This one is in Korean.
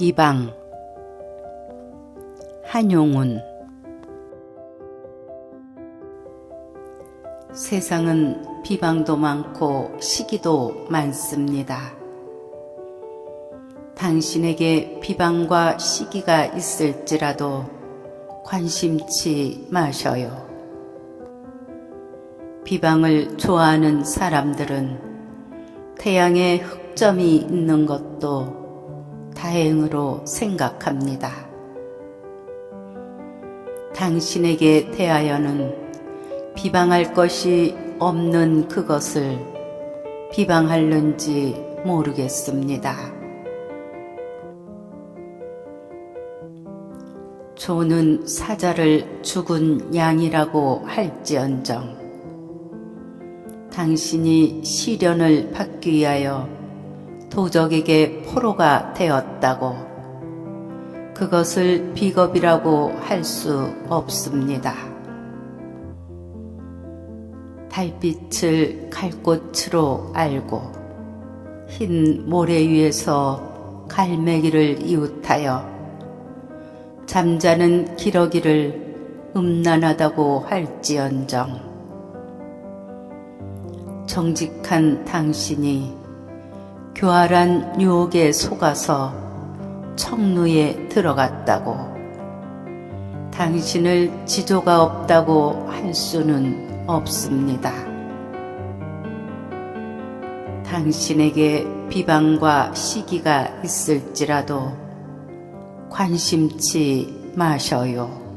비방 한용운 세상은 비방도 많고 시기도 많습니다. 당신에게 비방과 시기가 있을지라도 관심치 마셔요. 비방을 좋아하는 사람들은 태양에 흑점이 있는 것도 다행으로 생각합니다. 당신에게 대하여는 비방할 것이 없는 그것을 비방할는지 모르겠습니다. 조는 사자를 죽은 양이라고 할지언정 당신이 시련을 받기 위하여 도적에게 포로가 되었다고 그것을 비겁이라고 할 수 없습니다. 달빛을 갈꽃으로 알고 흰 모래 위에서 갈매기를 이웃하여 잠자는 기러기를 음란하다고 할지언정 정직한 당신이 교활한 유혹에 속아서 청루에 들어갔다고 당신을 지조가 없다고 할 수는 없습니다. 당신에게 비방과 시기가 있을지라도 관심치 마셔요.